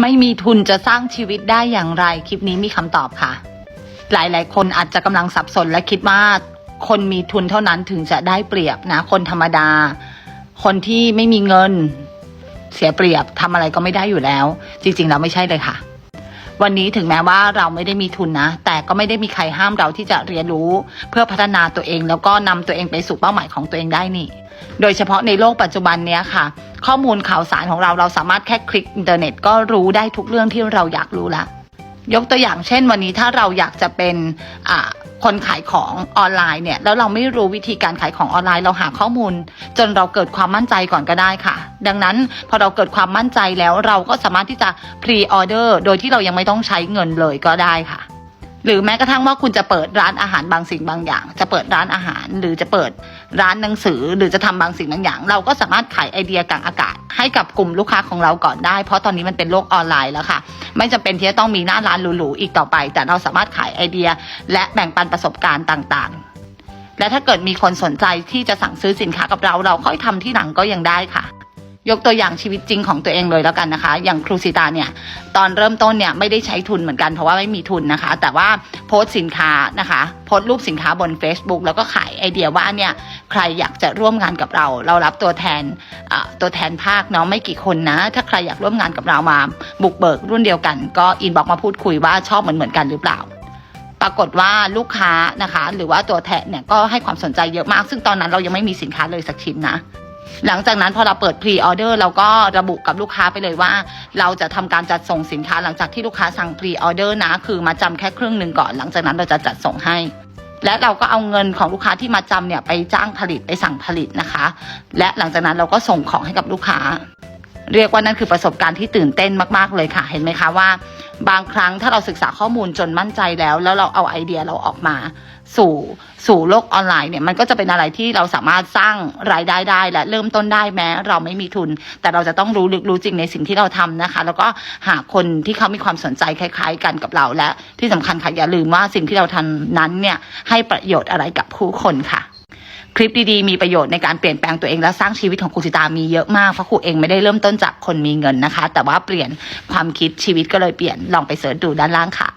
ไม่มีทุนจะสร้างชีวิตได้อย่างไร คลิปนี้มีคำตอบค่ะ หลายๆ คนอาจจะกำลังสับสนและคิดว่าคนมีทุนเท่านั้นถึงจะได้เปรียบนะ คนธรรมดา คนที่ไม่มีเงินเสียเปรียบทำอะไรก็ไม่ได้อยู่แล้ว จริงๆแล้วไม่ใช่เลยค่ะ วันนี้ถึงแม้ว่าเราไม่ได้มีทุนนะ แต่ก็ไม่ได้มีใครห้ามเราที่จะเรียนรู้ เพื่อพัฒนาตัวเอง แล้วก็นำตัวเองไปสู่เป้าหมายของตัวเองได้นี่ โดยเฉพาะในโลกปัจจุบันเนี้ยค่ะ ข้อมูลข่าวสารของเราเราสามารถแค่คลิกอินเทอร์เน็ตก็รู้ได้ทุกเรื่องที่เราอยากรู้ละยกตัวอย่างเช่นวันนี้ถ้าเราอยากจะเป็นคนขายของออนไลน์เนี่ยแล้วเราไม่รู้วิธีการขายของออนไลน์เราหาข้อมูล จนเราเกิดความมั่นใจก่อนก็ได้ค่ะ ดังนั้นพอเราเกิดความมั่นใจแล้วเราก็สามารถที่จะพรีออเดอร์โดยที่เรายังไม่ต้องใช้เงินเลยก็ได้ค่ะ หรือแม้กระทั่งว่าคุณจะเปิดร้านอาหารบางสิ่งบางอย่าง จะเปิดร้านอาหารหรือจะเปิดร้านหนังสือ หรือจะทำบางสิ่งบางอย่าง เราก็สามารถขายไอเดียกลางอากาศ ให้กับกลุ่มลูกค้าของเราก่อนได้ เพราะตอนนี้มันเป็นโลกออนไลน์แล้วค่ะ ไม่จำเป็นที่จะต้องมีหน้าร้านหรูๆอีกต่อไป แต่เราสามารถขายไอเดีย และแบ่งปันประสบการณ์ต่างๆและถ้าเกิดมีคนสนใจที่จะสั่งซื้อสินค้ากับเรา เราค่อยทำที่หลังก็ยังได้ค่ะ ยกตัวอย่างชีวิตจริงของตัวเองเลยแล้วกันนะคะ อย่างครูสิตาเนี่ยตอนเริ่มต้นเนี่ยไม่ได้ใช้ทุนเหมือนกันเพราะว่าไม่มีทุนนะคะ แต่ว่าโพสต์สินค้านะคะโพสต์รูปสินค้าบน Facebook แล้วก็ขายไอเดียว่าเนี่ยใครอยากจะร่วมงานกับเรา เรารับตัวแทนตัวแทนภาคเนาะไม่กี่คนนะ ถ้าใครอยากร่วมงานกับเรามาบุกเบิกรุ่นเดียวกัน ก็อินบอกมาพูดคุยว่าชอบเหมือนเหมือนกันหรือเปล่าปรากฏว่าลูกค้านะคะ หรือว่าตัวแทนเนี่ยก็ให้ความสนใจเยอะมาก ซึ่งตอนนั้นเรายังไม่มีสินค้าเลยสักชิ้นนะ หลังจากนั้นพอเราเปิดพรีออเดอร์เราก็ระบุกับลูกค้าไปเลยว่า เราจะทำการจัดส่งสินค้าหลังจากที่ลูกค้าสั่งพรีออเดอร์นะ คือมาจำแค่ครึ่งหนึ่งก่อน หลังจากนั้นเราจะจัดส่งให้ และเราก็เอาเงินของลูกค้าที่มาจำเนี่ยไปจ้างผลิตไปสั่งผลิตนะคะ และหลังจากนั้นเราก็ส่งของให้กับลูกค้า เรียกว่านั่นคือประสบการณ์ที่ตื่นเต้นมากๆเลยค่ะ เห็นไหมคะว่า บางครั้งถ้าเราศึกษาข้อมูลจนมั่นใจแล้ว แล้วเราเอาไอเดียเราออกมา สู่สู่โลกออนไลน์เนี่ยมันก็จะเป็นอะไรที่เราสามารถสร้างรายได้ได้และเริ่มต้นได้แม้ เราไม่มีทุน แต่เราจะต้องรู้ลึกรู้จริงในสิ่งที่เราทำนะคะ แล้วก็หาคนที่เขามีความสนใจคล้าย ๆ กันกับเราและที่สำคัญค่ะอย่าลืมว่าสิ่งที่เราทำนั้นเนี่ยให้ประโยชน์อะไรกับผู้คนค่ะ คลิปดีๆ มีประโยชน์ในการเปลี่ยนแปลงตัวเองและสร้างชีวิตของครูสิตามีเยอะมากเพราะครูเองไม่ได้เริ่มต้นจากคนมีเงินนะคะ แต่ว่าเปลี่ยนความคิดชีวิตก็เลยเปลี่ยนลองไปเสิร์ชดูด้านล่างค่ะ